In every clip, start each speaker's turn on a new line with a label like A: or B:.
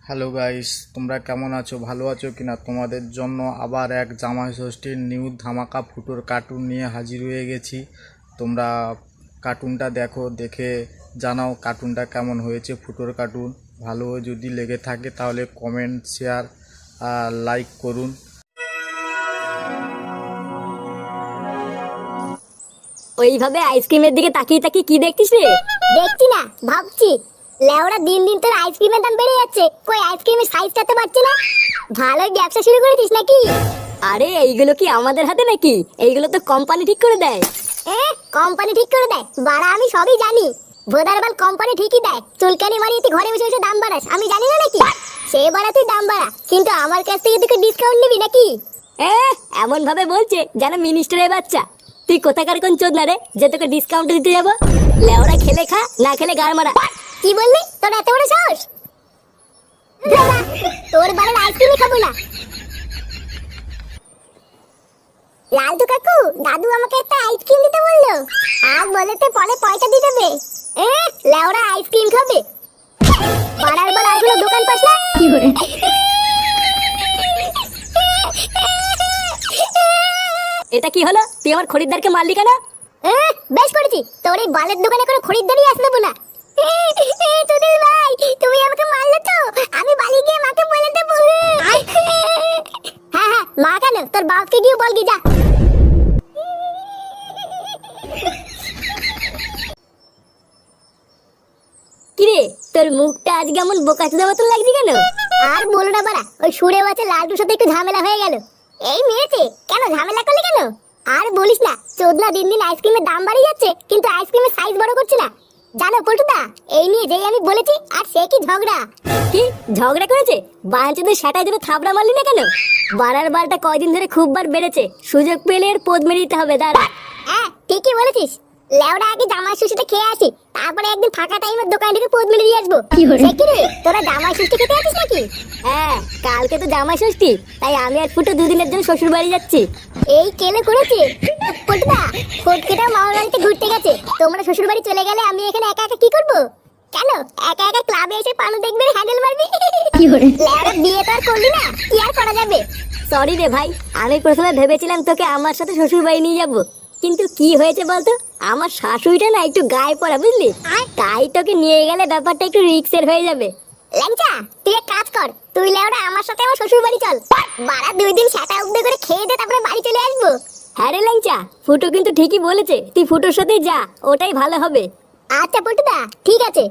A: Hello guys তোমরা কেমন আছো? ভালো আছো কিনা? তোমাদের জন্য আবার এক জামাই ষষ্ঠীর নিউ ধামাকা ফুটোর কার্টুন নিয়ে হাজির হয়ে গেছি। তোমরা কার্টুনটা দেখো দেখে জানাও কার্টুনটা কেমন হয়েছে ফুটোর কার্টুন ভালো যদি লেগে থাকে তাহলে কমেন্ট শেয়ার আর লাইক করুন।
B: ওইভাবে আইসক্রিমের দিকে তাকিয়ে তাকিয়ে কি দেখছিস রে?
C: দেখছি না ভাবছি। লেওরা দিন দিন তোর আইসক্রিমের দাম বেড়ে যাচ্ছে। কই আইসক্রিমের সাইজটা তো বাড়ছে না? ভালোই ব্যবসা শুরু করেছিস নাকি?
B: আরে এইগুলো কি আমাদের হাতে নাকি? এইগুলো তো কোম্পানি ঠিক করে দেয়।
C: এ কোম্পানি ঠিক করে দেয়? বাড়া আমি সবই জানি। ভোদারবাল কোম্পানি ঠিকই দেয়। চুলকানি মারিয়ে তুই ঘরে বসে বসে দাম বাড়াস। আমি জানি না নাকি? সে বাড়া তুই দাম বাড়া। কিন্তু আমার কাছ থেকে তুই ডিসকাউন্ট নিবি নাকি?
B: এ এমন ভাবে বলছে যেন মিনিস্টারের বাচ্চা। তুই কোথাকার কোন চোদ না রে? যে তোকে ডিসকাউন্ট দিতে যাব? লেওরা খেলে খা না খেলে গাড় মারা।
C: কি বললি? তোর এত বড় সাহস? তোর বাড়ির আইসক্রিমই খাব না। লালটু কাকু দাদু আমাকে একটা আইসক্রিম দিতে বলল। আর বলেতে পরে পয়সা দিয়ে দেবে। এ লেওরা আইসক্রিম খাবে। পাড়ার বার আইগুলো দোকান পাস না? কি করে?
B: এটা কি হলো? তুই আমার খরিদ্দারকে মারলি কেন?
C: বেশ করেছি। তোর এই বালের দোকানে কোনো খরিদ্দারই আসতে দেবো এ, ভাই তুমি আমাকে মারলে তো আমি বালি গিয়ে মাকে বলে দেবো হ্যাঁ হ্যাঁ মা কেন তোর বাপকে গিয়ে বল গি যা
B: তোর মুখটা আজ কেমন বোকাচোদা মতন লাগছে কেন
C: আর বলো না বাড়া ওই সুরে বাচ্চা লালটুর সাথে একটু ঝামেলা হয়ে গেল এই মেরেছে কেন ঝামেলা করলি কেন আর বলিস না চোদনা দিন দিন আইসক্রিমের দাম বাড়িয়ে যাচ্ছে কিন্তু আইসক্রিমের সাইজ বড় করছে না জানো পল্টুদা এই নিয়ে যেই আমি বলেছি আর সে কি ঝগড়া?
B: কি? ঝগড়া করেছে? বাঞ্চদের সেটাই ধরে থাবড়া মারলি না কেন? বাড়ার বারটা কয়দিন ধরে খুব বার বেড়েছে। সুযোগ পেলে এর পোদ মেরে দিতে হবে দাঁড়া।
C: হ্যাঁ ঠিকই বলেছিস। লেওড়া আগে জামাই ষষ্ঠীটা খেয়ে আসি তারপরে একদিন ফাঁকা টাইমের দোকান থেকে পদ মিলে দিয়ে আসব। কি রে? তোরা জামাই ষষ্ঠী খেতে আছিস নাকি?
B: হ্যাঁ কালকে তো জামাই ষষ্ঠী তাই আমি আর ফুটো দুদিনের জন্য শ্বশুর বাড়ি যাচ্ছি।
C: এই কেলে করেছে? পটুদা ফটকেটা মামার বাড়িতে ঘুরতে গেছে। তোমরা শ্বশুর বাড়ি চলে গেলে আমি এখানে একা একা কি করব? কেন? একা একা ক্লাবে এসে পানু দেখবে হ্যান্ডেল মারবি? লেওড়া বিয়ে তো আর করলি না কি আর করা যাবে?
B: সরি রে ভাই আমি প্রথমে ভেবেছিলাম তোকে আমার সাথে শ্বশুর বাড়ি নিয়ে যাব। কিন্তু কি হয়েছে বলতো? আমার শাশুড়িটা না একটু গায়ে পড়া বুঝলি? তাই তোকে নিয়ে গেলে ব্যাপারটা একটু রিক্সের হয়ে যাবে।
C: ল্যাংচা তুই এক কাজ কর তুই লেওড়া আমার সাথে আমার শ্বশুর বাড়ি চল। বাড়া দুই দিন সেটা করে খেয়ে দে তারপরে বাড়ি চলে আসব।
B: হ্যাঁ রে ল্যাংচা ফুটো কিন্তু ঠিকই বলেছে তুই ফুটোর সাথেই যা ওটাই ভালো হবে।
C: আচ্ছা পটুদা ঠিক আছে।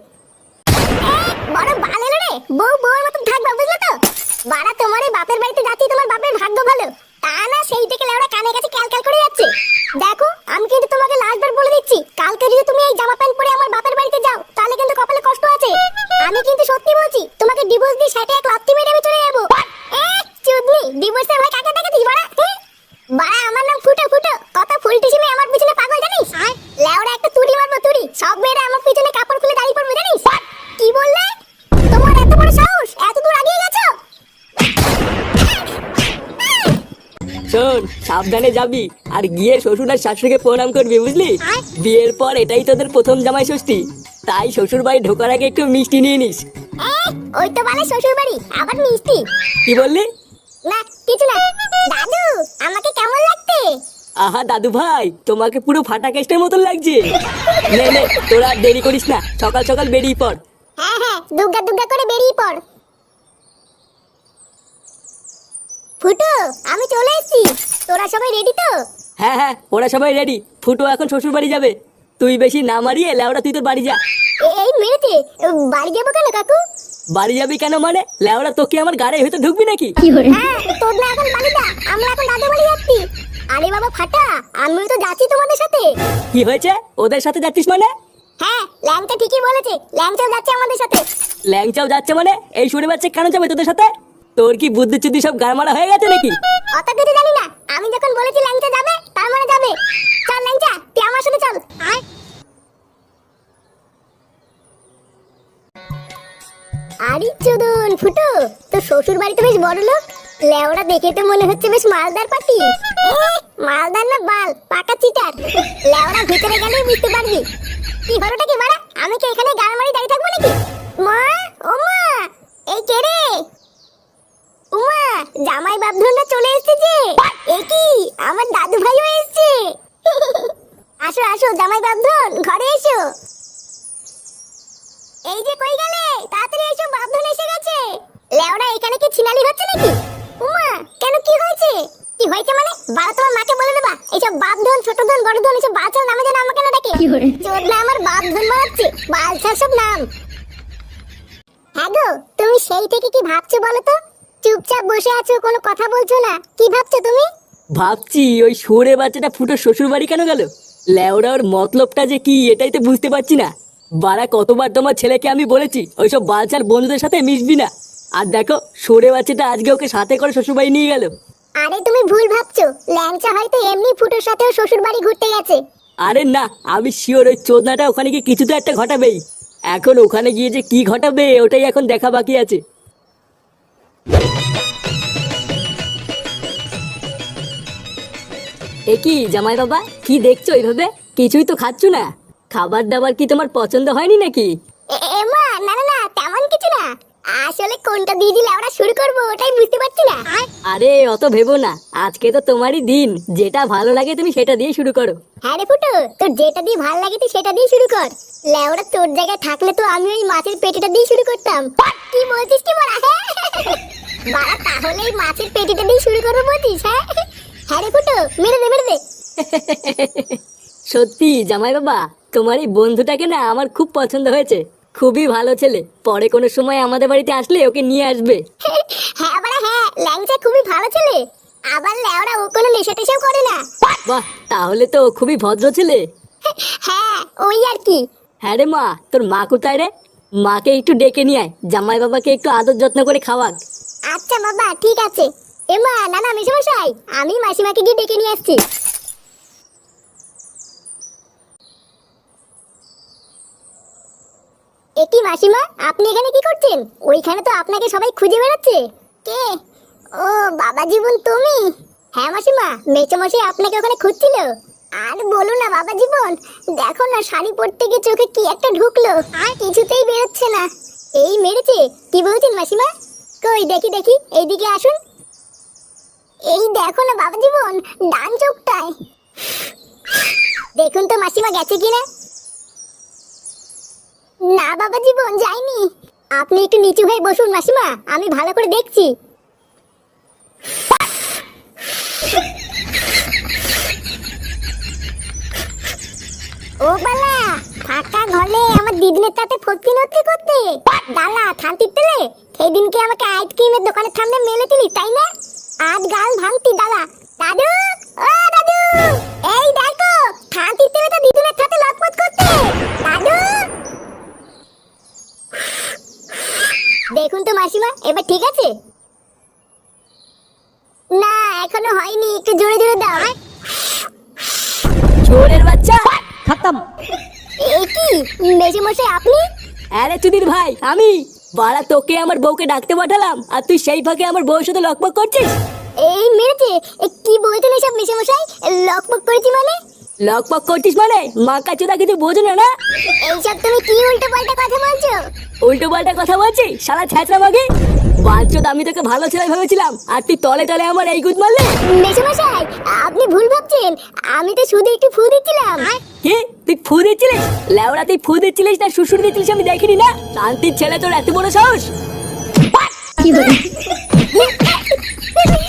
C: বড় বাল এলো রে বউ বউর মতন থাকবা বুঝলে তো? বাড়া তোমার বাপের বাড়িতে যাচ্ছি তোমার বাপের ভাগ্য ভালো। তা না সেই থেকে লেওড়া কানে কাছে ক্যালক্যাল করে যাচ্ছে। দেখো আমি কিন্তু তোমাকে লাস্টবার বলে দিচ্ছি। কালকে যদি তুমি এই জামা প্যান্ট পরে আমার বাপের বাড়িতে যাও তাহলে কিন্তু কপালে কষ্ট আছে। আমি কিন্তু সত্যি বলছি তোমাকে ডিভোর্স দিয়ে সেটা এক লাত্তি মেরে আমি চলে যাব। এ চুদনি ডিভোর্সের ভয় কাকে দেখেছিস বাড়া? বাড়া আমার নাম ফুটো ফুটো। কত ফুলটিসি মেয়ে আমার পিছনে পাগল জানিস? লেওড়া একটা তুড়ি মারবো তুড়ি। সব মেয়েরা আমার পিছনে কাপড় খুলে দাঁড়িয়ে পড়বে জানিস? কি বললে? তোমার এত বড় সাহস? এত দূর আগিয়ে গেছো?
D: শোন সাবধানে যাবি। আর গিয়ে শ্বশুর আর শাশুড়িকে প্রণাম করবি বুঝলি? বিয়ের পর এটাই তোদের প্রথম জামাই ষষ্ঠী। তাই শ্বশুর বাড়ি ঢোকার আগে একটু মিষ্টি নিয়ে নিস।
C: ওই তো শ্বশুর বাড়ি আবার মিষ্টি।
D: কি বললি?
C: না কিছু না। দাদু আমাকে কেমন লাগতে
D: আহা দাদু ভাই তোমাকে পুরো ফাটা কেস্টের মতন লাগছে। নে নে তোরা দেরি করিস না সকাল সকাল বেরিয়ে পড়।
C: হ্যাঁ হ্যাঁ দুগ্গা দুগ্গা করে বেরিয়ে পড়। ফুটো আমি চলে এসেছি। তোরা সবাই রেডি তো?
D: হ্যাঁ হ্যাঁ ওরা সবাই রেডি ফুটো এখন শ্বশুর বাড়ি যাবে। তুই বেশি না মারিয়ে লেওড়া তুই তোর বাড়ি যা।
C: এই মেরেছে বাড়ি যাব কেন কাকু?
D: বাড়ি যাবি কেন মানে? লেওড়া তোকে আমার গাড়ি হয়তো ঢুকবি নাকি?
C: হ্যাঁ তোর না এখন বাড়ি যা। আমরা এখন দাদু বাড়ি যাচ্ছি। আরে বাবা ফাটা। আমিও তো যাচ্ছি তোমাদের সাথে।
D: কি হয়েছে? ওদের সাথে যাচ্ছিস মানে?
C: হ্যাঁ ল্যাংচা ঠিকই বলেছে। ল্যাংচাও যাচ্ছে আমাদের সাথে।
D: ল্যাংচাও যাচ্ছে মানে? এই শুনে বাচ্চা কেন যাবে তোদের সাথে? তোর কি বুদ্ধি চুদ্ধি সব গাড়মারা হয়ে গেছে নাকি?
C: অত কিছু জানি না। আমি যখন বলেছি ল্যাংচা যাবে মানে চল ল্যাংচা তুই আমার সাথে চল। আয়। আরে চুদুন, ফুটো, তোর শ্বশুর বাড়িতে বেশ বড় লোক। লেওড়া দেখে তো মনে হচ্ছে বেশ মালদার পাটি মালদার না বাল, পাকা চিটার। লেওড়া ভিতরে গেলেই বুঝতে পারবি। কি হলোটা কি মারা আমি কি এখানে গাড় মারি দাঁড়িয়ে থাকব নাকি? মা, ও মা, এই কে রে? উমা, জামাই বাপধনটা চলে এসেছে যে। এ আমার দাদু ভাইও এসেছে? আসো আসো জামাই বাপধন ঘরে এসো। এই যে কই গেলে? তাড়াতাড়ি এসো বাপধন এসে গেছে। লেওড়া এখানে কি ছিনালি হচ্ছে নাকি? উমা কেন কি হয়েছে? কি হয়েছে মানে? বাবা তোমার মাকে বলে দেবা এইসব বাপ ধন ছোট ধন বড় ধন এইসব বাচ্চার নামে যেন আমাকে না ডাকে। চোদনা আমার বাপ ধন মারাচ্ছে বালছার সব নাম। হ্যাঁ গো তুমি সেই থেকে কি ভাবছ বলো তো? চুপচাপ বসে আছো কোনো কথা বলছো না? কি ভাবছ তুমি?
D: ভাবছি ওই সরে বাচ্চাটা ফুটো শ্বশুর বাড়ি কেন গেল? লেওরা ওর মতলবটা যে কি এটাই তো বুঝতে পারছি না। বাড়া কতবার তোমার ছেলেকে আমি বলেছি ওইসব বাচ্চার বন্ধুদের সাথে মিশবি না। আর দেখো সরে বাচ্চাটা আজকে ওকে সাথে করে শ্বশুরবাড়ি নিয়ে গেল।
C: আরে তুমি ভুল ভাবছ ল্যাংচা হয়তো এমনি ফুটোর সাথেও শ্বশুর বাড়ি ঘুরতে গেছে।
D: আরে না আমি শিওর ওই চোদনাটা ওখানে গিয়ে কিছু তো একটা ঘটাবেই। এখন ওখানে গিয়ে যে কি ঘটাবে ওটাই এখন দেখা বাকি আছে। এ কি জামাই বাবা? কি দেখছ এইভাবে কিছুই তো খাচ্ছ না। খাবার দাবার কি তোমার পছন্দ হয়নি নাকি?
C: এমা না না না তেমন কিছু না। আসলে কোনটা দিয়ে দিলে আমরা শুরু করব ওটাই বুঝতে পারছি না।
D: আরে অত ভেবো না। আজকে তো তোমারই দিন। যেটা ভালো লাগে তুমি সেটা দিয়ে শুরু করো।
C: হ্যাঁ রে ফুটো তোর যেটা দিয়ে ভালো লাগে তুই সেটা দিয়ে শুরু কর। লেওরা তোর জায়গায় থাকলে তো আমি ওই মাছের পেটিটা দিয়ে শুরু করতাম। কি বলছিস কি বলা? বাড়া তাহলে এই মাছের পেটিটা দিয়ে শুরু করব বলছিস হ্যাঁ? হ্যাঁ ফুটো মেরে দে মেরে দে।
D: সত্যি জামাই বাবা তোমার এই বন্ধুটাকে না আমার খুব পছন্দ হয়েছে। খুবই ভালো ছেলে। পরে কোনো সময় আমাদের বাড়িতে আসলে ওকে নিয়ে আসবে।
C: হ্যাঁ বাড়া হ্যাঁ ল্যাংচা খুবই ভালো ছেলে। আবার লেওরা ও কোনো নেশা টেশাও করে না।
D: বাহ তাহলে তো খুবই ভদ্র ছেলে।
C: হ্যাঁ ওই আর কি।
D: হ্যাঁ রে মা তোর মা কোথায় রে? মাকে একটু ডেকে নিয়ে আয়। জামাই বাবাকে একটু আদর যত্ন করে খাওয়াক।
C: আচ্ছা বাবা ঠিক আছে। এমা, না না, মেশামশাই, আমি মাসিমাকে গিয়ে ডেকে নিয়ে আসছি। একই মাসিমা, আপনি এখানে কি করছেন? ওইখানে তো আপনাকে সবাই খুঁজে বেড়াচ্ছে। কে? ও, বাবা জীবন তুমি। হ্যাঁ মাসিমা, মেচমশাই আপনাকে ওখানে খুঁজছিল। আর বলো না, বাবা জীবন, দেখো না, শাড়ি পরতে গিয়ে চোখে কি একটা ঢুকলো। আর কিছুতেই বেরোচ্ছে না। এই মেরেছে, কি বলছেন মাসিমা? কই, দেখি দেখি, এইদিকে আসুন। এই দেখো না বাবা জীবন, ডান চোখটায়। দেখুন তো মাসিমা গেছে কিনা। না বাবা জীবন, যাইনি। আপনি একটু নিচু হয়ে বসুন মাসিমা, আমি ভালো করে দেখছি। ও বালা ফাঁকা ঘরে আমার দিদিনের তাতে ফটকি নড়তে করতে। ডালা থানতির তেলে। সেই দিনকে আমাকে আইসক্রিমের দোকানের সামনে মেলে দিলি, তাই না? আজ গাল ভাঙতি ডালা দাদু ও দাদু এই দেখো থানতির তেলে তো দিদিনের সাথে লটপট করতে। দাদু। দেখুন তো মাসিমা এবার ঠিক আছে? না এখনও হয়নি একটু জোরে জোরে দাও।
D: চোরের বাচ্চা।
C: এ কি মেজে মশাই আপনি?
D: আরে চুদির ভাই আমি। বাড়া, তোকে আমার বউকে ডাকতে পাঠালাম, আর তুই সেই ফাঁকে আমার বউয়ের সাথে লকপক করছিস?
C: এই মেরেছে কি বলছেন এসব মেশে মশাই লকপক করেছি মানে?
D: লকপক করছিস মানে? মা কাচুদা কিছু বোঝো না না?
C: এইসব তুমি কি উল্টো পাল্টা কথা বলছো?
D: উল্টো পাল্টা কথা বলছি? সারা ছ্যাঁচড়া মাগে। বাঞ্চত আমি তোকে ভালো ছেলে ভেবেছিলাম আর তুই তলে তলে আমার এই গুদ মারলে?
C: মেশে মশাই আপনি ভুল ভাবছেন। আমি তো শুধু একটু ফু দিচ্ছিলাম।
D: কি? তুই ফু দিচ্ছিলিস? লেওড়া তুই ফু দিচ্ছিলিস না শ্বশুর দিচ্ছিলিস আমি দেখিনি না? শান্তির ছেলে তোর এত বড় সাহস?